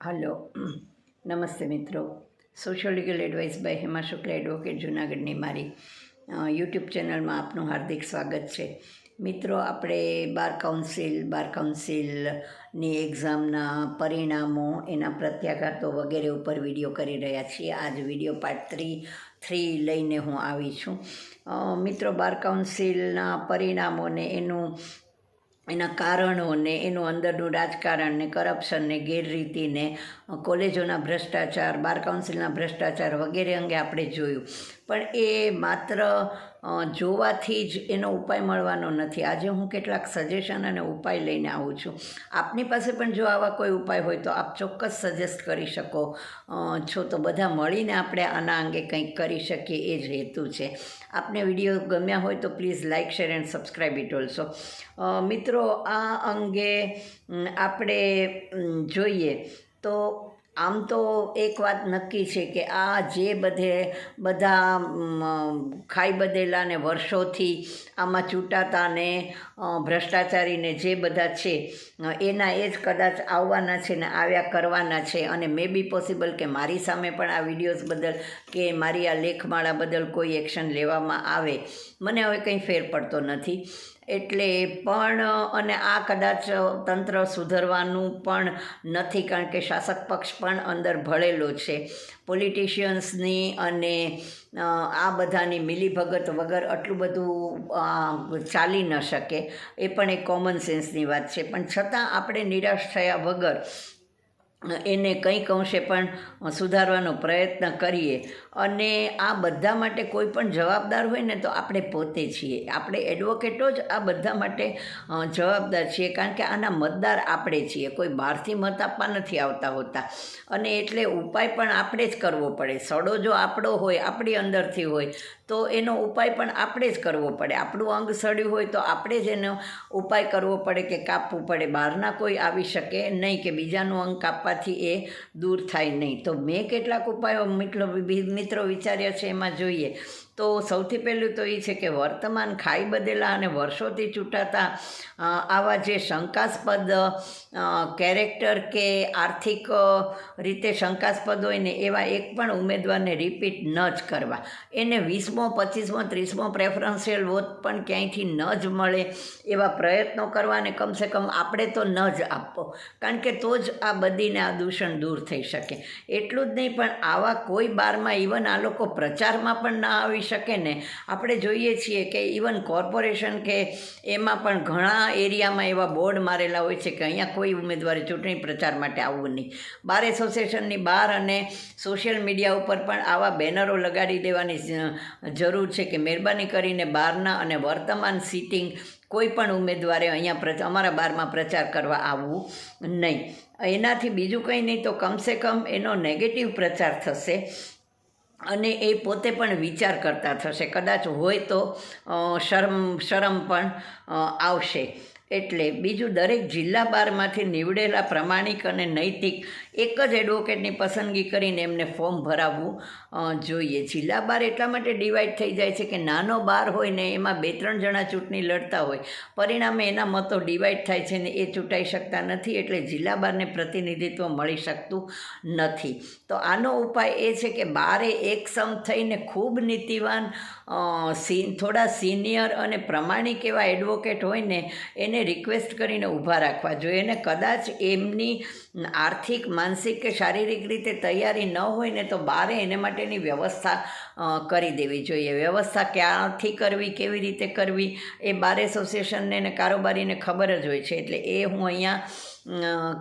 Hello, નમસ્તે મિત્રો. Social legal advice by Hema Shukla advocate જુનાગઢની મારી યુટ્યુબ ચેનલમાં આપનું હાર્દિક સ્વાગત છે. મિત્રો, આપણે બાર કાઉન્સિલ બાર કાઉન્સિલની એક્ઝામના પરિણામો, એના પ્રત્યાઘાતો વગેરે ઉપર વીડિયો કરી રહ્યા છીએ. આજ વીડિયો પાર્ટ થ્રી થ્રી લઈને હું આવી છું. મિત્રો, બાર કાઉન્સિલના પરિણામોને એનું એના કારણોને, એનું અંદરનું રાજકારણને કરપ્શનને ગેરરીતિને, કોલેજોના ભ્રષ્ટાચાર, બાર કાઉન્સિલના ભ્રષ્ટાચાર વગેરે અંગે આપણે જોયું. પણ એ માત્ર જોવાથી જ એનો ઉપાય મળવાનો નથી. આજે હું કેટલાક સજેશન અને ઉપાય લઈને આવું છું. આપની પાસે પણ જો આવા કોઈ ઉપાય હોય તો આપ ચોક્કસ સજેસ્ટ કરી શકો. છો તો બધા મળીને આપણે આના અંગે કંઈક કરી શકીએ, એ જ હેતુ છે. આપને વીડિયો ગમ્યા હોય તો please like share and subscribe it also. મિત્રો, આ અંગે આપણે જોઈએ તો આમ તો એક વાત નક્કી છે કે આ જે બધે બધા ખાઈ બદેલાને વર્ષોથી આમાં ચૂંટાતાને ભ્રષ્ટાચારીને જે બધા છે એના એ જ કદાચ આવવાના છે ને આવ્યા કરવાના છે. અને મે બી પોસિબલ કે મારી સામે પણ આ વિડીયોઝ બદલ કે મારી આ લેખમાળા બદલ કોઈ એક્શન લેવામાં આવે. મને હવે કંઈ ફેર પડતો નથી. એટલે પણ, અને આ કદાચ તંત્ર સુધરવાનું પણ નથી, કારણ કે શાસક પક્ષ પણ અંદર ભળેલો છે. પોલિટિશિયન્સની અને આ બધાની મિલીભગત વગર આટલું બધું ચાલી ન શકે. એ પણ એક કોમન સેન્સની વાત છે. પણ છતાં આપણે નિરાશ થયા વગર એને કંઈક અંશે પણ સુધારવાનો પ્રયત્ન કરીએ. અને આ બધા માટે કોઈ પણ જવાબદાર હોય ને તો આપણે પોતે છીએ. આપણે એડવોકેટો જ આ બધા માટે જવાબદાર છીએ. કારણ કે આના મતદાર આપણે છીએ. કોઈ બહારથી મત આપવા નથી આવતા હોતા. અને એટલે ઉપાય પણ આપણે જ કરવો પડે. સડો જો આપણો હોય, આપણી અંદરથી હોય, તો એનો ઉપાય પણ આપણે જ કરવો પડે. આપણું અંગ સડ્યું હોય તો આપણે જ એનો ઉપાય કરવો પડે કે કાપવું પડે. બહારના કોઈ આવી શકે નહીં કે બીજાનું અંગ કાપવાથી એ દૂર થાય નહીં. તો મેં કેટલાક ઉપાયો મિત્રો મિત્રો વિચાર્યા છે એમાં જોઈએ. તો સૌથી પહેલું તો એ છે કે વર્તમાન ખાઈ બદેલા અને વર્ષોથી ચૂંટાતા આવા જે શંકાસ્પદ કેરેક્ટર કે આર્થિક રીતે શંકાસ્પદ હોય ને એવા એક પણ ઉમેદવારને રિપીટ ન જ કરવા. એને વીસમો, પચીસમો, ત્રીસમો પ્રેફરન્શિયલ વોટ પણ ક્યાંયથી ન જ મળે એવા પ્રયત્નો કરવા અને કમસે કમ આપણે તો ન જ આપવો. કારણ કે તો જ આ બધીને આ દૂષણ દૂર થઈ શકે. એટલું જ નહીં પણ આવા કોઈ બારમાં ઇવન આ લોકો પ્રચારમાં પણ ના આવી શકે ને? આપણે જોઈએ છીએ કે ઇવન કોર્પોરેશન કે એમાં પણ ઘણા એરિયામાં એવા બોર્ડ મારેલા હોય છે કે અહીંયા કોઈ ઉમેદવારે ચૂંટણી પ્રચાર માટે આવવું નહીં. બાર એસોસિએશનની બહાર અને સોશિયલ મીડિયા ઉપર પણ આવા બેનરો લગાડી દેવાની જરૂર છે કે મહેરબાની કરીને બહારના અને વર્તમાન સિટિંગ કોઈ પણ ઉમેદવારે અહીંયા અમારા બારમાં પ્રચાર કરવા આવવું નહીં. એનાથી બીજું કંઈ નહીં તો કમસે કમ એનો નેગેટિવ પ્રચાર થશે. અને એ પોતે પણ વિચાર કરતા થશે. કદાચ હોય તો શરમ શરમ પણ આવશે. એટલે બીજું દરેક જિલ્લા બારમાંથી નીવડેલા પ્રમાણિક અને નૈતિક એક જ એડવોકેટની પસંદગી કરીને એમને ફોર્મ ભરાવવું જોઈએ. જિલ્લા બાર એટલા માટે ડિવાઈડ થઈ જાય છે કે નાનો બાર હોય ને એમાં બે ત્રણ જણા ચૂંટણી લડતા હોય, પરિણામે એના મતો ડિવાઈડ થાય છે ને એ ચૂંટાઈ શકતા નથી એટલે જિલ્લા બારને પ્રતિનિધિત્વ મળી શકતું નથી. તો આનો ઉપાય એ છે કે બારે એકસમ થઈને ખૂબ નીતિવાન સીન, થોડા સિનિયર અને પ્રમાણિક એવા એડવોકેટ હોય ને એને રિક્વેસ્ટ કરીને ઊભા રાખવા જોઈએ. અને કદાચ એમની આર્થિક, માનસિક કે શારીરિક રીતે તૈયારી ન હોય ને તો બારે એને માટેની વ્યવસ્થા કરી દેવી જોઈએ. વ્યવસ્થા ક્યાંથી કરવી, કેવી રીતે કરવી, એ બાર એસોસિએશનને ને કારોબારીને ખબર જ હોય છે. એટલે એ હું અહીંયા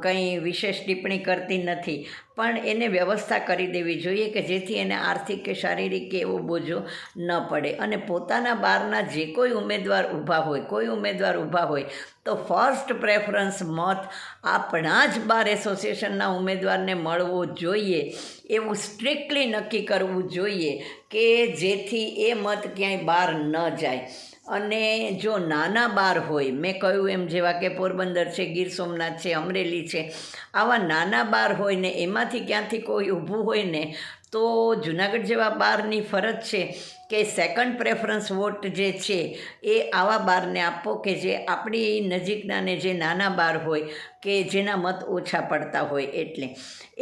કંઈ વિશેષ ટિપ્પણી કરતી નથી. પણ એને વ્યવસ્થા કરી દેવી જોઈએ કે જેથી એને આર્થિક કે શારીરિક કે એવો બોજો ન પડે. અને પોતાના બહારના જે કોઈ ઉમેદવાર ઊભા હોય, કોઈ ઉમેદવાર ઊભા હોય, તો ફર્સ્ટ પ્રેફરન્સ મત આપણા જ બાર એસોસિએશનના ઉમેદવારને મળવો જોઈએ. એવું સ્ટ્રિક્ટલી નક્કી કરવું જોઈએ કે જેથી એ મત ક્યાંય બહાર ન જાય. અને જો નાના બાર હોય, મેં કહ્યું એમ જેવા કે પોરબંદર છે, ગીર સોમનાથ છે, અમરેલી છે, આવા નાના બાર હોય ને એમાંથી ક્યાંથી કોઈ ઊભું હોય ને તો જુનાગઢ જેવા બારની ફરજ છે કે સેકન્ડ પ્રેફરન્સ વોટ જે છે એ આવા બારને આપો કે જે આપણી નજીકના ને જે નાના બાર હોય કે જેના મત ઓછા પડતા હોય એટલે.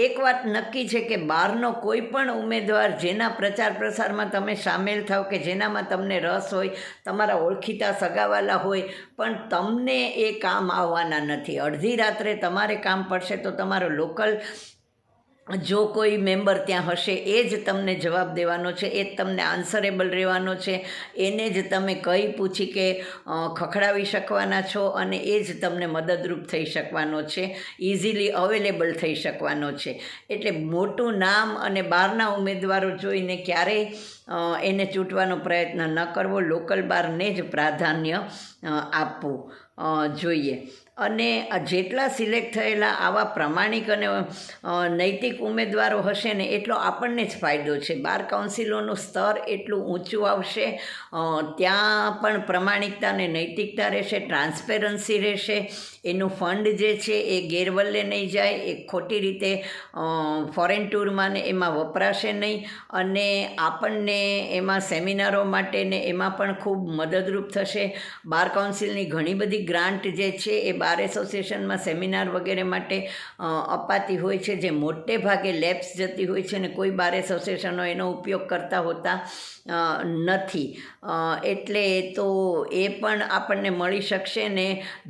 એક વાત નક્કી છે કે બહારનો કોઈ પણ ઉમેદવાર જેના પ્રચાર પ્રસારમાં તમે સામેલ થાવ કે જેનામાં તમને રસ હોય, તમારા ઓળખીતા સગાવાલા હોય, પણ તમને એ કામ આવવાના નથી. અડધી રાત્રે તમારે કામ પડશે તો તમારો લોકલ જો કોઈ મેમ્બર ત્યાં હશે, એ જ તમને જવાબ દેવાનો છે, એ જ તમને આન્સરેબલ રહેવાનો છે. એને જ તમે કંઈ પૂછી કે ખખડાવી શકવાના છો અને એ જ તમને મદદરૂપ થઈ શકવાનો છે ઇઝીલી અવેલેબલ થઈ શકવાનો છે. એટલે મોટું નામ અને બહારના ઉમેદવારો જોઈને ક્યારેય એને ચૂંટવાનો પ્રયત્ન ન કરવો, લોકલ બારને જ પ્રાધાન્ય આપવું જોઈએ. અને જેટલા સિલેક્ટ થયેલા આવા પ્રમાણિક અને નૈતિક ઉમેદવારો હશે ને એટલો આપણને જ ફાયદો છે. બાર કાઉન્સિલોનું સ્તર એટલું ઊંચું આવશે ત્યાં પણ પ્રમાણિકતા અને નૈતિકતા રહેશે, ટ્રાન્સપેરન્સી રહેશે. એનું ફંડ જે છે એ ગેરવલ્લે નહીં જાય, એ ખોટી રીતે ફોરેન ટૂરમાં ને એમાં વપરાશે નહીં. અને આપણને એમાં સેમિનારો માટે ને એમાં પણ ખૂબ મદદરૂપ થશે. બાર કાઉન્સિલની ઘણી બધી ગ્રાન્ટ જે છે એ બાર એસોસિએશનમાં સેમિનાર વગેરે માટે અપાતી હોય છે. જે મોટે ભાગે લેબ્સ જતી હોય છે ને કોઈ બાર એસોસિએશનો એનો ઉપયોગ કરતા હોતા નથી. એટલે તો એ પણ આપણને મળી શકશે ને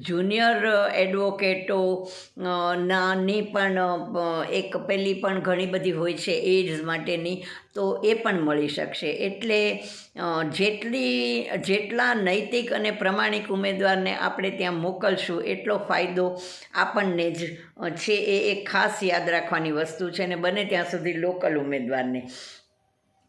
જુનિયર એડવોકેટો નાની પણ એક પેલી પણ ઘણી બધી હોય છે એડ્સ માટેની, તો એ પણ મળી શકશે. એટલે જેટલી, જેટલા નૈતિક અને પ્રમાણિક ઉમેદવારને આપણે ત્યાં મોકલશું એટલો ફાયદો આપણને જ છે એ એક ખાસ યાદ રાખવાની વસ્તુ છે અને બને ત્યાં સુધી લોકલ ઉમેદવારને.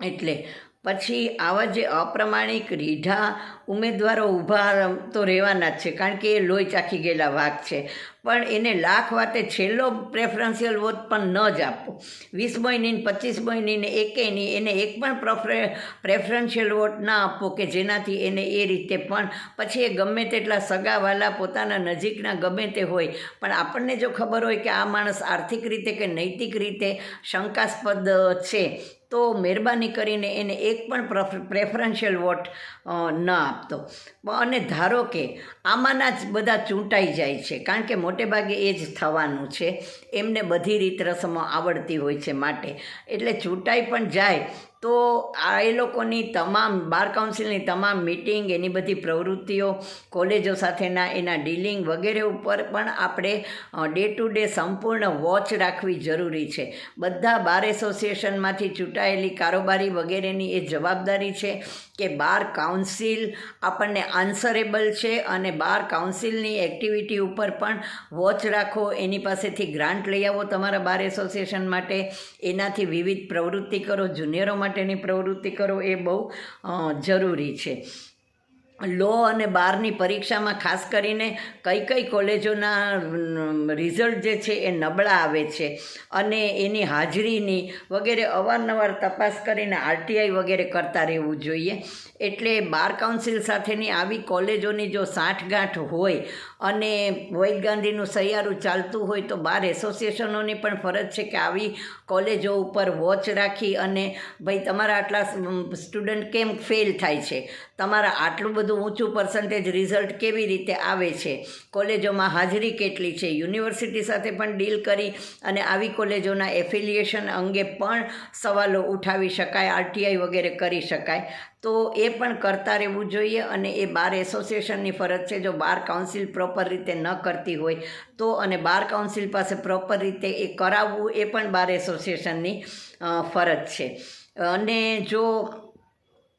એટલે પછી આવા જે અપ્રમાણિક રીઢા ઉમેદવારો ઊભા તો રહેવાના જ છે, કારણ કે એ લોહી ચાખી ગયેલા વાઘ છે. પણ એને લાખ વાતે છેલ્લો પ્રેફરન્શિયલ વોટ પણ ન જ આપો. વીસ મહિની પચીસ મહિની ને એકે નહીં એને એક પણ પ્રોફરે પ્રેફરન્શિયલ વોટ ના આપો કે જેનાથી એને એ રીતે પણ પછી એ ગમે તેટલા સગાવાલા પોતાના નજીકના ગમે તે હોય. પણ આપણને જો ખબર હોય કે આ માણસ આર્થિક રીતે કે નૈતિક રીતે શંકાસ્પદ છે તો મહેરબાની કરીને એને એક પણ પ્રેફરન્શિયલ વોટ ન આપતો. અને ધારો કે આમાંના જ બધા ચૂંટાઈ જાય છે, કારણ કે મોટે ભાગે એ જ થવાનું છે. એમને બધી રીત રસમો આવડતી હોય છે માટે. એટલે ચૂંટાઈ પણ જાય તો આ એ લોકોની તમામ, બાર કાઉન્સિલની તમામ મિટિંગ, એની બધી પ્રવૃત્તિઓ, કોલેજો સાથેના એના ડીલિંગ વગેરે ઉપર પણ આપણે ડે ટુ ડે સંપૂર્ણ વોચ રાખવી જરૂરી છે. બધા બાર એસોસિએશનમાંથી ચૂંટાયેલી કારોબારી વગેરેની એ જવાબદારી છે કે બાર કાઉન્સિલ આપણને આન્સરેબલ છે અને બાર કાઉન્સિલની એક્ટિવિટી ઉપર પણ વોચ રાખો. એની પાસેથી ગ્રાન્ટ લઈ આવો તમારા બાર એસોસિએશન માટે. એનાથી વિવિધ પ્રવૃત્તિ કરો. જુનિયરો માટેની પ્રવૃત્તિ કરો એ બહુ જરૂરી છે. લો અને બારની પરીક્ષામાં ખાસ કરીને કઈ કઈ કોલેજોના રિઝલ્ટ જે છે એ નબળા આવે છે અને એની હાજરીની વગેરે અવારનવાર તપાસ કરીને આરટીઆઈ વગેરે કરતા રહેવું જોઈએ. એટલે બાર કાઉન્સિલ સાથેની આવી કોલેજોની જો સાંઠગાંઠ હોય અને વૈદ ગાંધીનું સહિયારું ચાલતું હોય તો બાર એસોસિએશનોની પણ ફરજ છે કે આવી કોલેજો ઉપર વોચ રાખી અને ભાઈ તમારા આટલા સ્ટુડન્ટ કેમ ફેલ થાય છે? તમારા આટલું બધું ઊંચું પર્સન્ટેજ રિઝલ્ટ કેવી રીતે આવે છે? કોલેજોમાં હાજરી કેટલી છે? યુનિવર્સિટી સાથે પણ ડીલ કરી અને આવી કોલેજોના એફિલિએશન અંગે પણ સવાલો ઉઠાવી શકાય, આરટીઆઈ વગેરે કરી શકાય. તો એ પણ કરતા રહેવું જોઈએ અને એ બાર એસોસિએશનની ફરજ છે, જો બાર કાઉન્સિલ પ્રોપર રીતે ન કરતી હોય તો અને બાર કાઉન્સિલ પાસે પ્રોપર રીતે એ કરાવવું એ પણ બાર એસોસિએશનની ફરજ છે. અને જો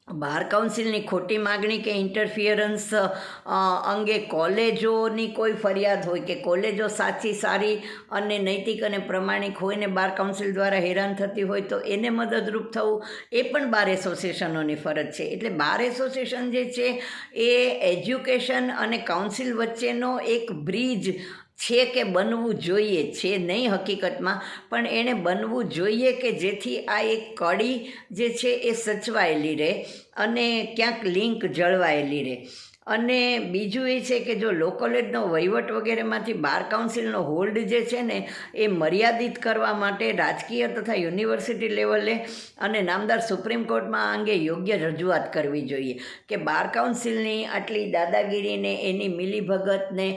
બાર કાઉન્સિલની ખોટી માગણી કે ઇન્ટરફિયરન્સ અંગે કોલેજોની કોઈ ફરિયાદ હોય કે કોલેજો સાચી, સારી અને નૈતિક અને પ્રમાણિક હોય ને બાર કાઉન્સિલ દ્વારા હેરાન થતી હોય તો એને મદદરૂપ થવું, એ પણ બાર એસોસિએશનોની ફરજ છે. એટલે બાર એસોસિએશન જે છે, એ એજ્યુકેશન અને કાઉન્સિલ વચ્ચેનો એક બ્રિજ છે કે બનવું જોઈએ, છે નહીં હકીકતમાં, પણ એણે બનવું જોઈએ કે જેથી આ એક કડી જે છે એ સચવાયેલી રહે અને ક્યાંક લિંક જળવાયેલી રહે. અને બીજું એ છે કે જો લોકોલેજનો વહીવટ વગેરેમાંથી બાર કાઉન્સિલનો હોલ્ડ જે છે ને, એ મર્યાદિત કરવા માટે રાજકીય તથા યુનિવર્સિટી લેવલે અને નામદાર સુપ્રીમ કોર્ટમાં આ અંગે યોગ્ય રજૂઆત કરવી જોઈએ. કે બાર કાઉન્સિલની આટલી દાદાગીરીને એની મિલીભગતને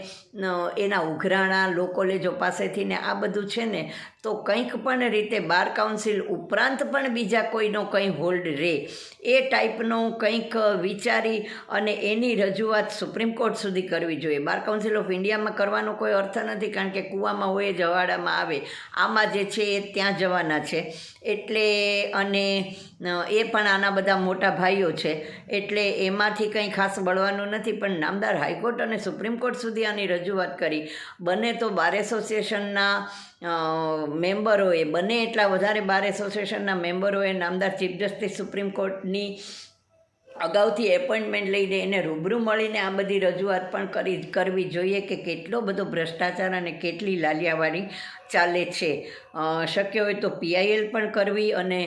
એના ઉઘરાણા લો કોલેજો પાસેથી ને આ બધું છે ને તો કંઈક પણ રીતે બાર કાઉન્સિલ ઉપરાંત પણ બીજા કોઈનો કંઈ હોલ્ડ રહે એ ટાઈપનો કંઈક વિચારી અને એની રજૂઆત સુપ્રીમ કોર્ટ સુધી કરવી જોઈએ. બાર કાઉન્સિલ ઓફ ઇન્ડિયામાં કરવાનો કોઈ અર્થ નથી કારણ કે કૂવામાં હોય જવાડામાં આવે. આમાં જે છે એ ત્યાં જવાના છે. એટલે અને એ પણ આના બધા મોટા ભાઈઓ છે. એટલે એમાંથી કંઈ ખાસ બળવાનું નથી, પણ નામદાર હાઈકોર્ટ અને સુપ્રીમ કોર્ટ સુધી આની રજૂઆત કરી. બને તો બાર એસોસિએશનના મેમ્બરોએ, બને એટલા વધારે બાર એસોસિએશનના મેમ્બરોએ નામદાર ચીફ જસ્ટિસ સુપ્રીમ કોર્ટની અગાઉથી એપોઇન્ટમેન્ટ લઈને એને રૂબરૂ મળીને આ બધી રજૂઆત પણ કરી, કરવી જોઈએ કે કેટલો બધો ભ્રષ્ટાચાર અને કેટલી લાલિયાવાળી ચાલે છે. શક્ય હોય તો પીઆઈએલ પણ કરવી અને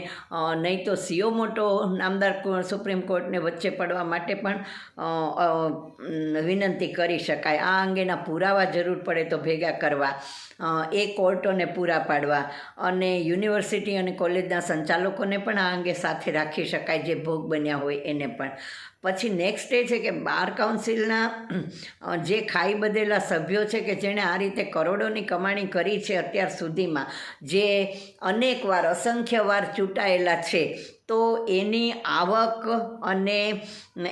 નહીં તો સીઓ મોટો નામદાર સુપ્રીમ કોર્ટને વચ્ચે પડવા માટે પણ વિનંતી કરી શકાય. આ અંગેના પુરાવા જરૂર પડે તો ભેગા કરવા એ કોર્ટોને પૂરા પાડવા અને યુનિવર્સિટી અને કોલેજના સંચાલકોને પણ આ અંગે સાથે રાખી શકાય જે ભોગ બન્યા હોય એને પણ. પછી નેક્સ્ટ એ છે કે બાર કાઉન્સિલના જે ખાઈ બધેલા સભ્યો છે કે જેણે આ રીતે કરોડોની કમાણી કરી છે અત્યાર સુધીમાં જે અનેક વાર અસંખ્ય વાર ચૂંટાયેલા છે, તો એની આવક અને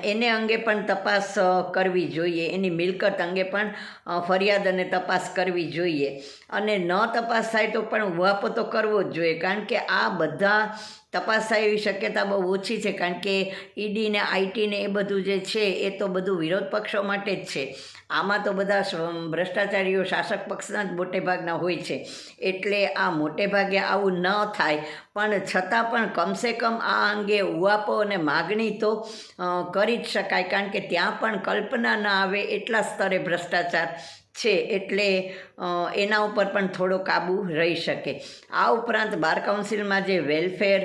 એને અંગે પણ તપાસ કરવી જોઈએ. એની મિલકત અંગે પણ ફરિયાદ અને તપાસ કરવી જોઈએ. અને ન તપાસ થાય તો પણ વાપ તો કરવો જ જોઈએ. કારણ કે આ બધા તપાસ થાય એવી શક્યતા બહુ ઓછી છે, કારણ કે ઈડીને આઈટીને એ બધું જે છે, એ તો બધું વિરોધ પક્ષો માટે જ છે. આમાં તો બધા ભ્રષ્ટાચારીઓ શાસક પક્ષના જ મોટે ભાગના હોય છે. એટલે આ મોટે ભાગે આવું ન થાય. પણ છતાં પણ કમસે કમ આ અંગે ઉવાપો અને માગણી તો કરી જ શકાય, કારણ કે ત્યાં પણ કલ્પના ન આવે એટલા સ્તરે ભ્રષ્ટાચાર છે એટલે એના ઉપર પણ થોડો કાબુ રહી શકે. આ ઉપરાંત બાર કાઉન્સિલમાં જે વેલફેર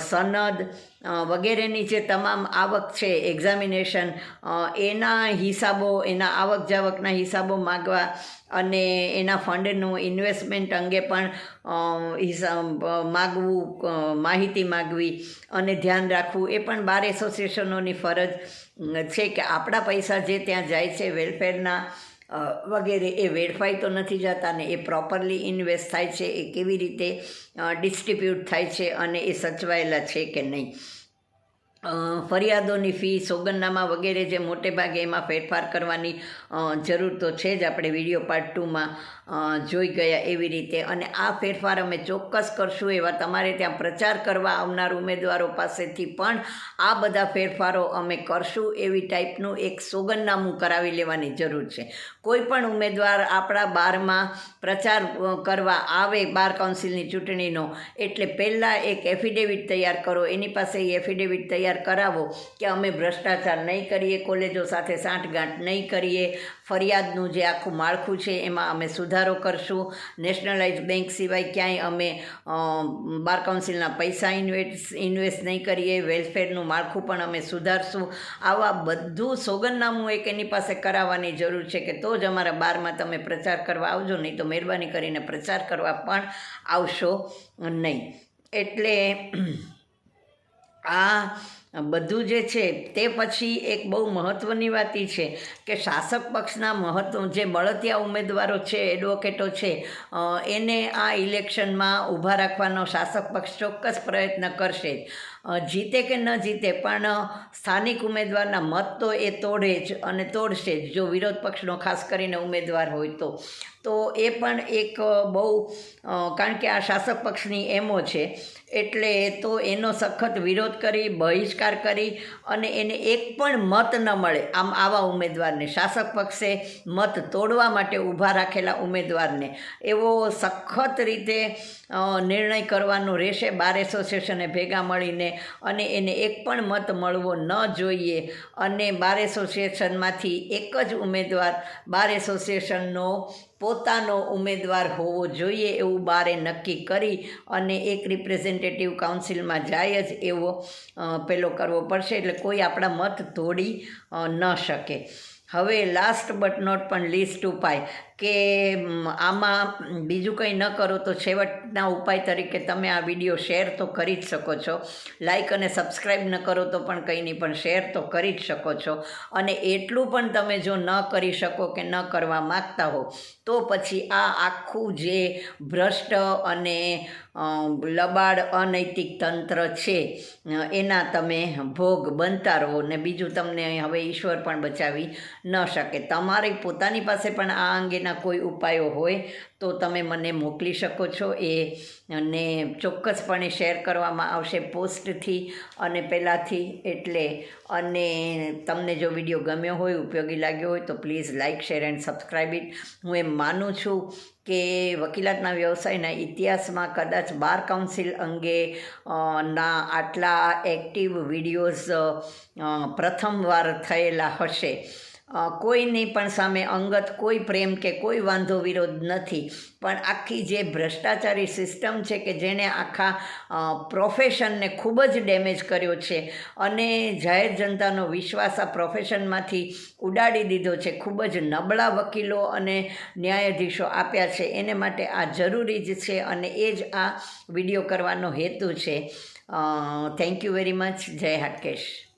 સનદ વગેરેની જે તમામ આવક છે, એક્ઝામિનેશન એના હિસાબો, એના આવક જાવકના હિસાબો માગવા અને એના ફંડનું ઇન્વેસ્ટમેન્ટ અંગે પણ માગવું માહિતી માગવી અને ધ્યાન રાખવું એ પણ બાર એસોસિએશનોની ફરજ છે કે આપણા પૈસા જે ત્યાં જાય છે વેલફેરના વગેરે એ વેડફાઈ તો નથી જતા ને એ પ્રોપરલી ઇન્વેસ્ટ થાય છે, એ કેવી રીતે ડિસ્ટ્રીબ્યુટ થાય છે અને એ સચવાયેલા છે કે નહીં. ફરિયાદોની ફી, સોગંદનામા વગેરે જે મોટે ભાગે એમાં ફેરફાર કરવાની જરૂર તો છે જ. આપણે વીડિયો પાર્ટ ટુમાં જોઈ ગયા એવી રીતે. અને આ ફેરફાર અમે ચોક્કસ કરશું એવા તમારે ત્યાં પ્રચાર કરવા આવનાર ઉમેદવારો પાસેથી પણ આ બધા ફેરફારો અમે કરશું એવી ટાઈપનું એક સોગંદનામું કરાવી લેવાની જરૂર છે. કોઈ પણ ઉમેદવાર આપણા બારમાં પ્રચાર કરવા આવે બાર કાઉન્સિલની ચૂંટણીનો, એટલે પહેલાં એક એફિડેવિટ તૈયાર કરો. એની પાસે એ એફિડેવિટ તૈયાર કરાવો કે અમે ભ્રષ્ટાચાર નહીં કરીએ, કોલેજો સાથે સાંઠગાંઠ નહીં કરીએ. ફરિયાદનું જે આખું માળખું છે એમાં અમે સુધારો કરશું. નેશનલાઇઝ બેંક સિવાય ક્યાંય અમે બાર કાઉન્સિલના પૈસા ઇન્વેસ્ટ ઇન્વેસ્ટ નહીં કરીએ. વેલફેરનું માળખું પણ અમે સુધારશું. આવા બધું સોગંદનામું એક એની પાસે કરાવવાની જરૂર છે કે તો જ અમારા બારમાં તમે પ્રચાર કરવા આવજો, નહીં તો મહેરબાની કરીને પ્રચાર કરવા પણ આવશો નહીં. એટલે આ બધું જે છે તે પછી એક બહુ મહત્ત્વની વાત એ છે કે શાસક પક્ષના મહત્વ જે બળતિયા ઉમેદવારો છે, એડવોકેટો છે એને આ ઇલેક્શનમાં ઊભા રાખવાનો શાસક પક્ષ ચોક્કસ પ્રયત્ન કરશે. જ જીતે કે ન જીતે, પણ સ્થાનિક ઉમેદવારના મત તો એ તોડે જ અને તોડશે જ. જો વિરોધ પક્ષનો ખાસ કરીને ઉમેદવાર હોય તો. તો એ પણ એક બહુ કારણ કે આ શાસક પક્ષની એમો છે, એટલે તો એનો સખત વિરોધ કરી, બહિષ્કાર કરી અને એને એક પણ મત ન મળે. આમ આવા ઉમેદવારને, શાસક પક્ષે મત તોડવા માટે ઊભા રાખેલા ઉમેદવારને. એવો સખત રીતે નિર્ણય કરવાનો રહેશે. બાર એસોસિએશને ભેગા મળીને અને એને એક પણ મત મળવો ન જોઈએ. અને બાર એસોસિએશનમાંથી એક જ ઉમેદવાર, બાર એસોસિએશનનો પોતાનો ઉમેદવાર હોવો જોઈએ એવું બારે નક્કી કરી અને એક રિપ્રેઝેન્ટેટિવ કાઉન્સિલમાં જાય જ એવો પેલો કરવો પડશે. એટલે કોઈ આપણા મત તોડી ન શકે. હવે લાસ્ટ બટ નોટ પણ લીસ્ટ ઉપાય. કે આમાં બીજું કંઈ ન કરો તો છેવટના ઉપાય તરીકે તમે આ વીડિયો શેર તો કરી જ શકો છો. લાઈક અને સબસ્ક્રાઈબ ન કરો તો પણ કંઈ નહીં, પણ શેર તો કરી જ શકો છો. અને એટલું પણ તમે જો ન કરી શકો કે ન કરવા માગતા હો, તો પછી આ આખું જે ભ્રષ્ટ અને લબાડ અનૈતિક તંત્ર છે એના તમે ભોગ બનતા રહો ને બીજું તમને હવે ઈશ્વર પણ બચાવી ન શકે. તમારી પોતાની પાસે પણ આ અંગેના કોઈ ઉપાયો હોય તો તમે મને મોકલી શકો છો. એ અને ચોક્કસપણે શેર કરવામાં આવશે પોસ્ટથી અને પહેલાંથી એટલે અને તમને જો વીડિયો ગમ્યો હોય, ઉપયોગી લાગ્યો હોય તો please like share and subscribe it. હું એમ માનું છું કે વકીલાતના વ્યવસાયના ઇતિહાસમાં કદાચ બાર કાઉન્સિલ અંગે ના આટલા એક્ટિવ વિડીયોઝ પ્રથમવાર થયેલા હશે. કોઈની પણ સામે અંગત કોઈ પ્રેમ કે કોઈ વાંધો વિરોધ નથી. પણ આખી જે ભ્રષ્ટાચારી સિસ્ટમ છે કે જેણે આખા પ્રોફેશનને ખૂબ જ ડેમેજ કર્યો છે અને જાહેર જનતાનો વિશ્વાસ આ પ્રોફેશનમાંથી ઉડાડી દીધો છે, ખૂબ જ નબળા વકીલો અને ન્યાયાધીશો આપ્યા છે. એને માટે આ જરૂરી જ છે અને એ જ આ વીડિયો કરવાનો હેતુ છે. થેન્ક યુ વેરી મચ જય હાટકેશ.